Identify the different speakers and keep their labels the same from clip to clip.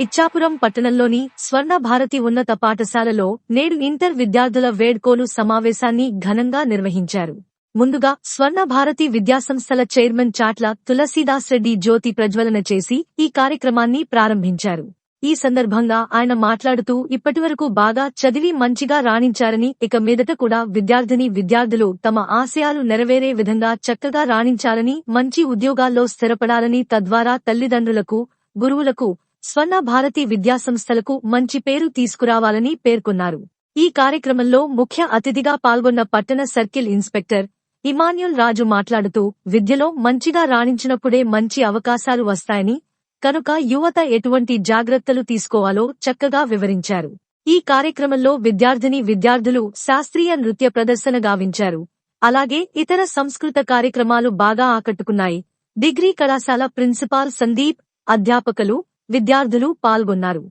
Speaker 1: ఇచ్చాపురం పట్టణంలోని స్వర్ణ భారతి ఉన్నత పాఠశాలలో నేడు ఇంటర్ విద్యార్థుల వేడ్కోలు సమావేశాన్ని ఘనంగా నిర్వహించారు. ముందుగా స్వర్ణ భారతి విద్యాసంస్థల చైర్మన్ చాట్ల తులసీదాస్ రెడ్డి జ్యోతి ప్రజ్వలన చేసి ఈ కార్యక్రమాన్ని ప్రారంభించారు. ఈ సందర్భంగా ఆయన మాట్లాడుతూ ఇప్పటివరకు బాగా చదివి మంచిగా రాణించారని ఇక మీదట కూడా విద్యార్థిని విద్యార్థులు తమ ఆశయాలు నెరవేరే విధంగా చక్కగా రాణించాలని మంచి ఉద్యోగాల్లో స్థిరపడాలని తద్వారా తల్లిదండ్రులకు గురువులకు స్వర్ణ భారతి విద్యాసంస్థలకు మంచి పేరు తీసుకురావాలని పేర్కొన్నారు. ఈ కార్యక్రమంలో ముఖ్య అతిథిగా పాల్గొన్న పట్టణ సర్కిల్ ఇన్స్పెక్టర్ ఇమాన్యుల్ రాజు మాట్లాడుతూ విద్యలో మంచిగా రాణించినప్పుడే మంచి అవకాశాలు వస్తాయని కనుక యువత ఎటువంటి జాగ్రత్తలు తీసుకోవాలో చక్కగా వివరించారు. ఈ కార్యక్రమంలో విద్యార్థిని విద్యార్థులు శాస్త్రీయ నృత్య ప్రదర్శన గావించారు. అలాగే ఇతర సంస్కృత కార్యక్రమాలు బాగా ఆకట్టుకున్నాయి. డిగ్రీ కళాశాల ప్రిన్సిపాల్ సందీప్ అధ్యాపకులు విద్యార్థులు పాల్గొన్నారు.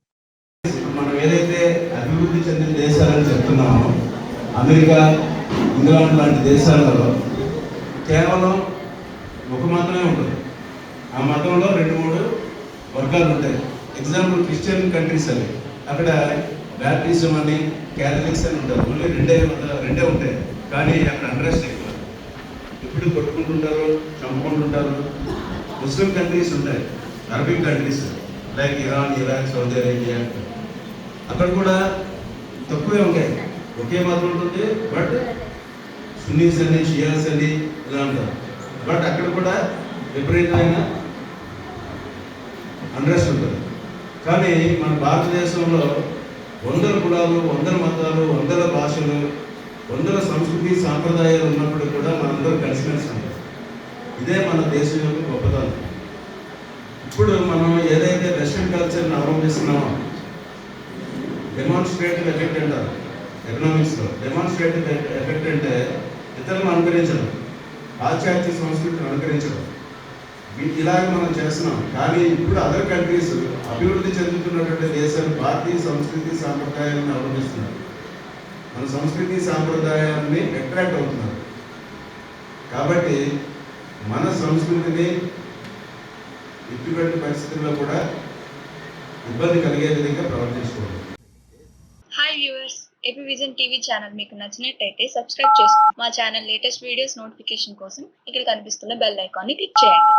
Speaker 2: మనం ఏదైతే అభివృద్ధి చెందిన దేశాలని చెప్తున్నామో అమెరికా ఇంగ్లాండ్ లాంటి దేశాలలో కేవలం ఒక మతమే ఉంటుంది. ఆ మతంలో రెండు మూడు వర్గాలు ఉంటాయి. ఎగ్జాంపుల్ క్రిస్టియన్ కంట్రీస్ అవి అక్కడ బ్యాప్టిజం అని క్యాథలిక్స్ అని ఉంటారు ఓన్లీ రెండే రెండే ఉంటాయి. కానీ అక్కడ అండర్స్ట్ ఎక్కువ. ఇప్పుడు కొట్టుకుంటుంటారు చంపుకుంటుంటారు? ముస్లిం కంట్రీస్ ఉంటాయి. Arabic countries like Iran Iraq Saudi Arabia అక్కడ కూడా తక్కువే ఉంటాయి. ఒకే మతం ఉంటుంది బట్ సున్నీస్ అని షియాస్ అని ఇలా ఉంటారు బట్ అక్కడ కూడా విపరీతమైన అండ్రెస్ట్ ఉంటుంది. కానీ మన భారతదేశంలో వందల కులాలు వందల మతాలు వందల భాషలు వందల సంస్కృతి సాంప్రదాయాలు ఉన్నప్పుడు కూడా మనందరూ కలిసిమెలిసి ఉంటాం. ఇదే మన దేశం యొక్క గొప్పతనం. ఇప్పుడు మనం ఏదైతే చేస్తున్నామా డెమాన్స్ట్రేటివ్ ఎఫెక్ట్ అంటారు ఎకనామిక్స్లో డెమాన్స్ట్రేటివ్ ఎఫెక్ట్ అంటే ఇతరులను అనుకరించడం. పాశ్చాత్య సంస్కృతిని అనుకరించడం. ఇలాగ మనం చేస్తున్నాం. కానీ ఇప్పుడు అదర్ కంట్రీస్ అభివృద్ధి చెందుతున్నటువంటి దేశాలు భారతీయ సంస్కృతి సాంప్రదాయాలను అవలంబిస్తున్నారు. మన సంస్కృతి సాంప్రదాయాన్ని అట్రాక్ట్ అవుతున్నారు. కాబట్టి మన సంస్కృతిని ఇటువంటి పరిస్థితుల్లో కూడా ఇబ్బంది కలిగే విధంగా ప్రవర్తించుకోండి.
Speaker 3: Hi viewers AP vision TV channel మీకు నచ్చినట్టయితే సబ్స్క్రైబ్ చేసుకోండి మా ఛానల్ లేటెస్ట్ వీడియోస్ నోటిఫికేషన్ కోసం ఇక్కడ కనిపిస్తున్న బెల్ ఐకాన్ని క్లిక్ చేయండి.